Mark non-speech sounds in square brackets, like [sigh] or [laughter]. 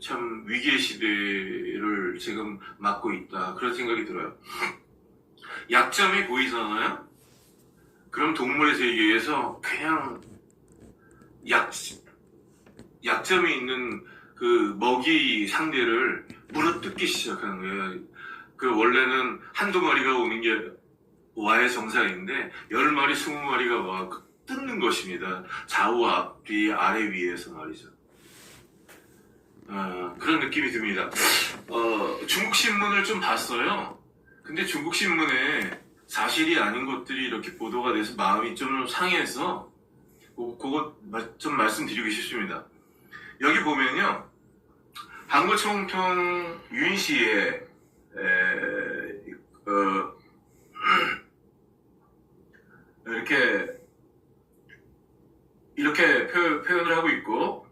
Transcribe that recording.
참 위기의 시대를 지금 맞고 있다 그런 생각이 들어요. 약점이 보이잖아요. 그럼 동물의 세계에서 그냥 약 약점이 있는 그 먹이 상대를 물어뜯기 시작하는 거예요. 그 원래는 한두 마리가 오는 게 와의 정상인데 열 마리, 스무 마리가 와 뜯는 것입니다. 좌우 앞뒤 아래 위에서 말이죠. 아, 그런 느낌이 듭니다. 어, 중국 신문을 좀 봤어요. 근데 중국 신문에 사실이 아닌 것들이 이렇게 보도가 돼서 마음이 좀 상해서 그- 그거 마- 좀 말씀드리고 싶습니다. 여기 보면요. 한국청평 유인시에 에, 어, [clears throat] 이렇게 이렇게 표, 현을 하고 있고